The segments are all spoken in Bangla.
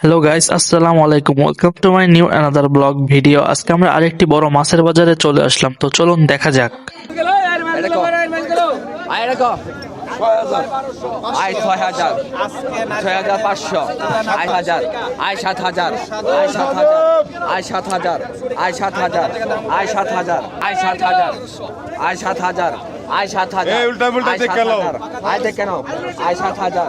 হ্যালো গাইস আসসালামু আলাইকুম welcome to my new another blog video আজকে আমরা আরেকটি বড় মাছের বাজারে চলে আসলাম। তো চলুন দেখা যাক। আয় ছয় হাজার। ছয় হাজার পাঁচশো। আয় হাজার। আয় সাত হাজার। আয় সাত হাজার। আয় সাত হাজার। আয় সাত হাজার। আয় সাত হাজার। আয় সাত হাজার। আয় সাত হাজার। আয় সাত হাজার আয় দেখ? হাজার। আয় সাত হাজার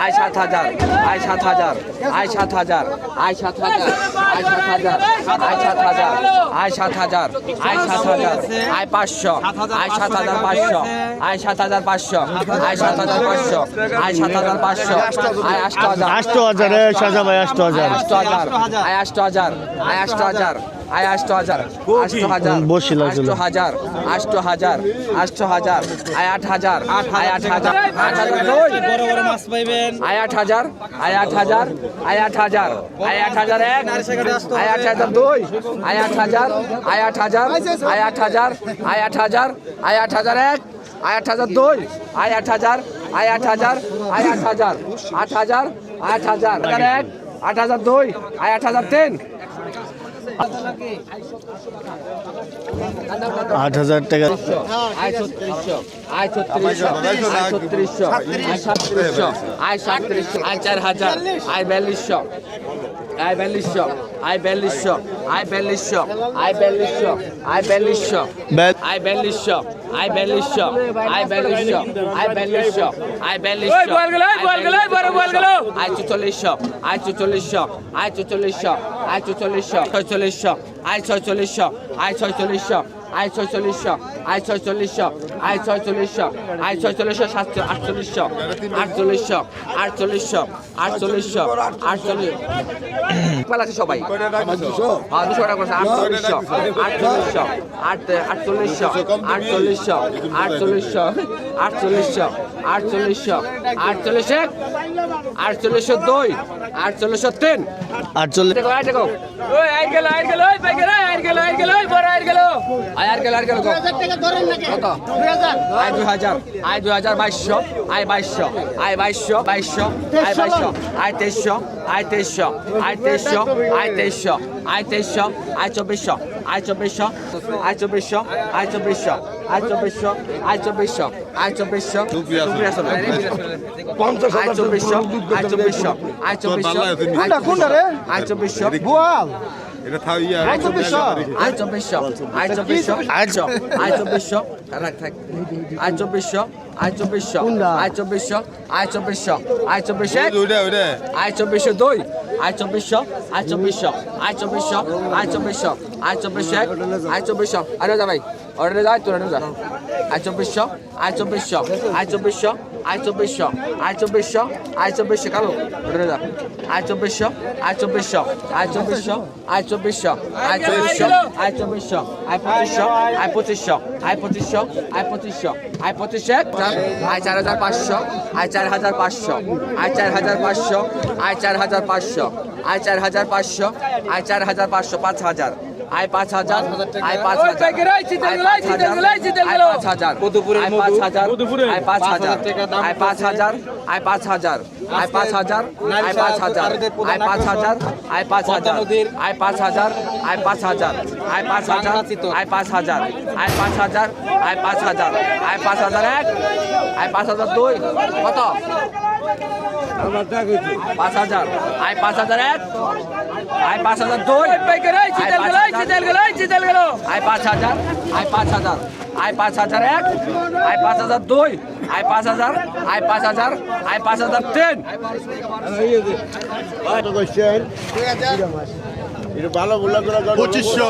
আয় সাত হাজার আয় সাত হাজার আয় সাত হাজার আয় সাত হাজার আয় সাত হাজার আয় সাত হাজার আয় সাত হাজার আয় সাত হাজার আয় পাঁচশো আয় সাত হাজার পাঁচশো আয় সাত হাজার পাঁচশো আয় সাত হাজার পাঁচশো আয় সাত হাজার পাঁচশো আয় আষ্ট হাজার আষ্ট হাজার এ সাজা ভাই আষ্ট হাজার আয় আষ্ট হাজার আয় আষ্ট হাজার আয় আষ্ট হাজার আয় আষ্ট হাজার আষ্ট হাজার। আষ্ট হাজার আষ্ট হাজার আষ্ট হাজার আয় আট হাজার আয় আট হাজার আট হাজার বড় বড় মাছ পাইবেন আয় আট হাজার আয় আট হাজার আয় আট হাজার আয় আট হাজার এক আয় আট হাজার দুই আয় আট হাজার আয় আট হাজার আয় আট হাজার আয় আট হাজার আয় আট হাজার এক আয় আট হাজার দুই আয় আট হাজার আয় আট হাজার আয় আট হাজার আট হাজার আট হাজার এক আট হাজার দুই আয় আট হাজার তিন আট হাজার টাকা আয় ছত্রিশশো আয় ছত্রিশশো আয় ছত্রিশশো আয় সাতত্রিশশো আয় সাতত্রিশশো আয় চার হাজার আয় বিয়াল্লিশশো আয় বিয়াল্লিশশো আয় বিয়াল্লিশশো আয় বিয়াল্লিশশো আয় বিয়াল্লিশশো আয় বিয়াল্লিশশো আয় বিয়াল্লিশশো আয় বিয়াল্লিশশো আয় বিয়াল্লিশশো আয় বিয়াল্লিশশো আয় বিয়াল্লিশশো আয় চুচল্লিশশো আয় চুচল্লিশশো আয় ছয়চল্লিশশো আয় ছয়চল্লিশশো আয় ছয়চল্লিশশো আয় ছয়চল্লিশশো আয় ছয়চল্লিশশো আয় ছয়চল্লিশশো আয় ছয়চল্লিশশো সাতশো আটচল্লিশশো আটচল্লিশশো আটচল্লিশশো আটচল্লিশশো আটচল্লিশ। পালাচ্ছে সবাই। হ্যাঁ দুশো টাকা করেছে আটচল্লিশশো আটচল্লিশশো আট আটচল্লিশশো আটচল্লিশশো আটচল্লিশশো আটচল্লিশশো আটচল্লিশশো আটচল্লিশ আটচল্লিশশো দুই আটচল্লিশশো তিন। আটচল্লিশ। দেখো আয় দেখো। ওই আয় গেল আয় গেল ওই গেল আয় গেল আয় গেল আয় গেল। আয় আর গেল আর গেল কত আয় দুই হাজার আয় দুই হাজার বাইশশো আয় বাইশশো আয় বাইশশো বাইশশো আয় বাইশশো আয় তেইশশো আয় তেইশশো আয় তেইশশো আয় তেইশশো আয় তেইশশো আয় চব্বিশশো আয় চব্বিশশো আয় চব্বিশশো আয় চব্বিশশো আয় চব্বিশশো আয় চব্বিশশো আয় চব্বিশশো আয় চব্বিশশো আয় চব্বিশশো আয় চব্বিশশো। আয় চব্বিশশো। এটা থাও ইয়া আই চব্বিশশো আই চব্বিশশো আই চব্বিশশো আই চ আই চব্বিশশো রাখ থাক আই চব্বিশশো আই চব্বিশশো আই চব্বিশশো আই চব্বিশশো আই চব্বিশশো আই চব্বিশশো দুই আই চব্বিশশো আই চব্বিশশো আই চব্বিশশো আই চব্বিশশো আই চব্বিশশো এক আই চব্বিশশো আরে যা ভাই অর্ডারে যা তোর যা আই চব্বিশশো আই চব্বিশশো আই চব্বিশশো আই চব্বিশশো আই চব্বিশশো আই চব্বিশশো, কালো, ধরে দাও আই চব্বিশশো আই চব্বিশশো আই চব্বিশশো আই চব্বিশশো আই চব্বিশশো আই চব্বিশশো আই পঁচিশশো আই পঁচিশশো। আয় পঁচিশশো আয় পঁচিশশো আয় পঁচিশশো আয় চার হাজার পাঁচশো আয় চার হাজার পাঁচশো আয় চার হাজার পাঁচশো আয় চার হাজার পাঁচশো আয় চার হাজার পাঁচশো আয় চার হাজার পাঁচশো পাঁচ হাজার আয় পাঁচ হাজার আয় পাঁচ হাজার আয় পাঁচ হাজার আয় পাঁচ হাজার আয় পাঁচ হাজার আয় পাঁচ হাজার আয় পাঁচ হাজার আয় পাঁচ হাজার আয় পাঁচ হাজার আয় পাঁচ হাজার আয় পাঁচ হাজার আয় পাঁচ হাজার আয় পাঁচ হাজার আয় পাঁচ হাজার আয় পাঁচ হাজার আয় পাঁচ হাজার আয় পাঁচ হাজার আয় পাঁচ হাজার। আয় পাঁচ হাজার এক আয় পাঁচ হাজার দুই। কত? পাঁচ হাজার। আয় পাঁচ হাজার এক আয় পাঁচ হাজার দুই। আয় পাঁচ হাজার আয় পাঁচ হাজার আয় পাঁচ হাজার এক আয় পাঁচ হাজার দুই আয় পাঁচ হাজার আয় পাঁচ হাজার আয় পাঁচ হাজার তিন। ভালো পঁচিশশো।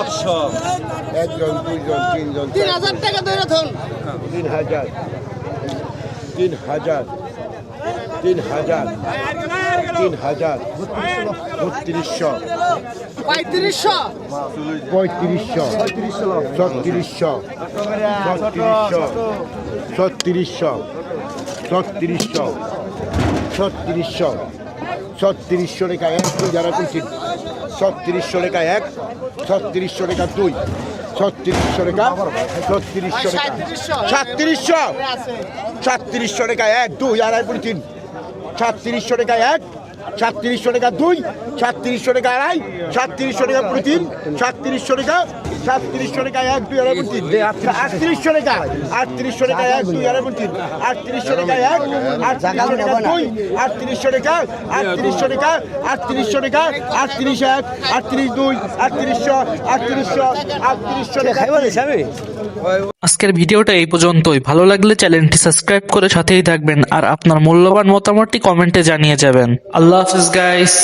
একজন দুইজন তিনজন তিন হাজার টাকা ধরে থন তিন হাজার। তিন হাজার। তিন হাজার। তিন হাজার। বত্রিশশো। পঁয়ত্রিশশো। পঁয়ত্রিশশো ছত্রিশশো ছত্রিশশো ছত্রিশশো ছত্রিশশো ছত্রিশশো ছত্রিশশো রেখা এক দুই যারা তুলছেন ছত্রিশশো রেখা এক ছত্রিশশো রেখা দুই ছত্রিশশো টাকা ছত্রিশশো সাঁত্রিশশো। সাতত্রিশশো সাতত্রিশশো টাকা এক দুই আড়াই তিন সাতত্রিশশো টাকা এক সাতত্রিশশো টাকা দুই সাতত্রিশশো টাকা আড়াই সাতত্রিশশো টাকা করে তিন সাতত্রিশশো টাকা সাতত্রিশশো টাকা এক দুই আড়াই তিন। আটত্রিশশো টাকা আটত্রিশশো টাকা এক দুই আড়াই তিন। আটত্রিশশো টাকা এক আটত্রিশশো টাকা দুই আটত্রিশশো টাকা আটত্রিশশো টাকা আটত্রিশশো টাকা আটত্রিশ এক আটত্রিশ দুই আটত্রিশশো আটত্রিশশো আটত্রিশশো টাকা। আজকের ভিডিওটা এই পর্যন্তই। ভালো লাগলে চ্যানেলটি সাবস্ক্রাইব করে সাথেই থাকবেন আর আপনার মূল্যবান মতামতটি কমেন্টে জানিয়ে যাবেন। আল্লাহ হাফিজ গাইস